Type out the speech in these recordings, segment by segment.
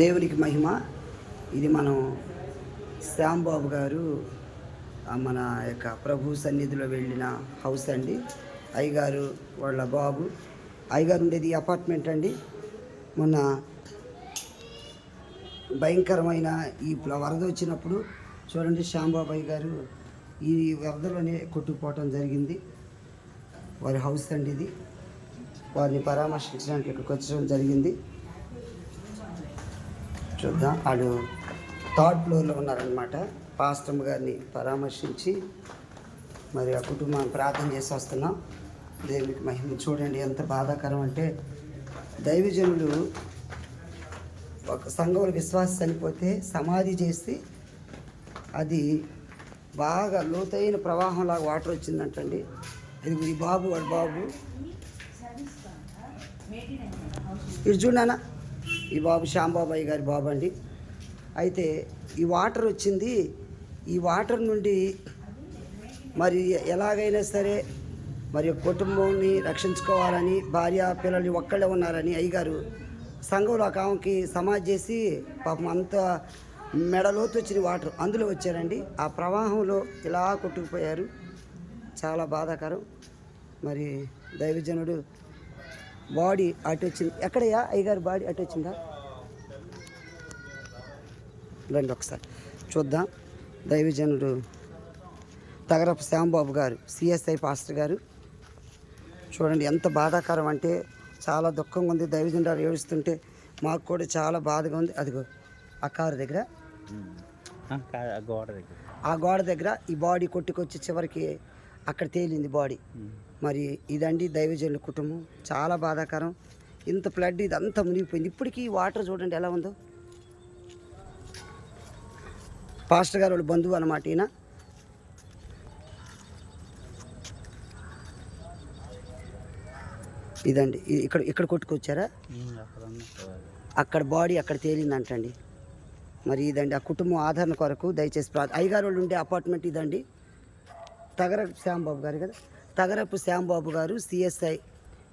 దేవునికి మహిమ. ఇది మనం శ్యాంబాబు గారు మన యొక్క ప్రభు సన్నిధిలో వెళ్ళిన హౌస్ అండి. అయ్యగారు వాళ్ళ బాబు. అయ్యగారు ఉండేది అపార్ట్మెంట్ అండి. మొన్న భయంకరమైన ఈ వరద వచ్చినప్పుడు చూడండి శ్యాంబాబాయ్ గారు ఈ వరదలోనే కొట్టుకుపోవటం జరిగింది. వారి హౌస్ అండి ఇది. వారిని పరామర్శించడానికి ఇక్కడికి వచ్చడం జరిగింది. చూద్దాం. వాళ్ళు థర్డ్ ఫ్లోర్లో ఉన్నారనమాట పాస్టమ్ గారిని పరామర్శించి మరి ఆ కుటుంబాన్ని ప్రార్థన చేసి వస్తున్నాం. దేవునికి మహిమ. చూడండి ఎంత బాధాకరం అంటే దైవజనులు ఒక సంఘంలో విశ్వాసం చనిపోతే సమాధి చేసి అది బాగా లోతైన ప్రవాహంలాగా వాటర్ వచ్చిందంటండి. ఇది ఈ బాబు వాడు బాబు. ఇటు చూడనా ఈ బాబు శ్యాంబాబాయి గారి బాబు అండి. అయితే ఈ వాటర్ వచ్చింది. ఈ వాటర్ నుండి మరి ఎలాగైనా సరే మరి కుటుంబాన్ని రక్షించుకోవాలని భార్య పిల్లలు ఒక్కళ్ళే ఉన్నారని అయ్యగారు సంఘంలో ఒక ఆమెకి సమాధి చేసి పాపం అంత మెడలోతు వచ్చిన వాటర్ అందులో వచ్చారండి. ఆ ప్రవాహంలో ఇలా కొట్టుకుపోయారు. చాలా బాధాకరం. మరి దైవజనుడు బాడీ అటు వచ్చింది. ఎక్కడయ్యా? అయ్యగారు బాడీ అటు వచ్చిందా? రండి ఒకసారి. చూద్దాం. దైవజనుడు తగరపు శ్యాంబాబు గారు సిఎస్ఐ పాస్టర్ గారు. చూడండి ఎంత బాధాకరం అంటే చాలా దుఃఖంగా ఉంది. దైవజనుడు ఏడుస్తుంటే మాకు కూడా చాలా బాధగా ఉంది. అదిగో ఆ కారు దగ్గర. గోడ దగ్గర. ఆ గోడ దగ్గర ఈ బాడీ కొట్టుకొచ్చి చివరికి అక్కడ తేలింది బాడీ. మరి ఇదండి దైవజనుల కుటుంబం. చాలా బాధాకరం. ఇంత ఫ్లడ్ ఇదంతా మునిగిపోయింది. ఇప్పటికీ వాటర్ చూడండి ఎలా ఉందో. పాస్టర్ గారు వాళ్ళ బంధువు అన్నమాట ఈయన. ఇదండి. ఇక్కడ ఇక్కడ కొట్టుకొచ్చారా? అక్కడ బాడీ అక్కడ తేలిందంటండి. మరి ఇదండి ఆ కుటుంబం ఆదరణ కొరకు దయచేసి అయ్యగారు వాళ్ళు ఉండే అపార్ట్మెంట్ ఇదండి. తగరపు శ్యాంబాబు గారు కదా? తగరపు శ్యాంబాబు గారు సిఎస్ఐ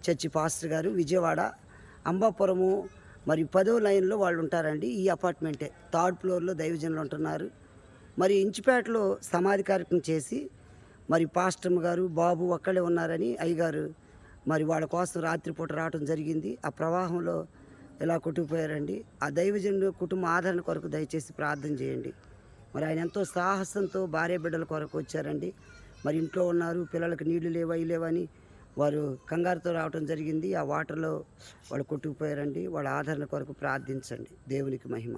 చర్చి పాస్టర్ గారు విజయవాడ అంబాపురము మరి పదో లైన్లో వాళ్ళు ఉంటారండి ఈ అపార్ట్మెంటే. థర్డ్ ఫ్లోర్లో దైవజనులు ఉంటున్నారు. మరి ఇంచిపేటలో సమాధి కార్యక్రమం చేసి మరి పాస్టమ్ గారు బాబు ఒక్కడే ఉన్నారని అయ్యగారు మరి వాళ్ళ కోసం రాత్రిపూట రావటం జరిగింది. ఆ ప్రవాహంలో ఇలా కొట్టుకుపోయారండి. ఆ దైవజనుడు కుటుంబ ఆదరణ కొరకు దయచేసి ప్రార్థన చేయండి. మరి ఆయన ఎంతో సాహసంతో భార్య బిడ్డల కొరకు వచ్చారండి. మరి ఇంట్లో ఉన్నారు పిల్లలకు నీళ్ళు లేవా లేవని వారు కంగారుతో రావటం జరిగింది. ఆ వాటర్లో వాళ్ళు కొట్టుకుపోయారండి. వాళ్ళ ఆదరణ కొరకు ప్రార్థించండి. దేవునికి మహిమ.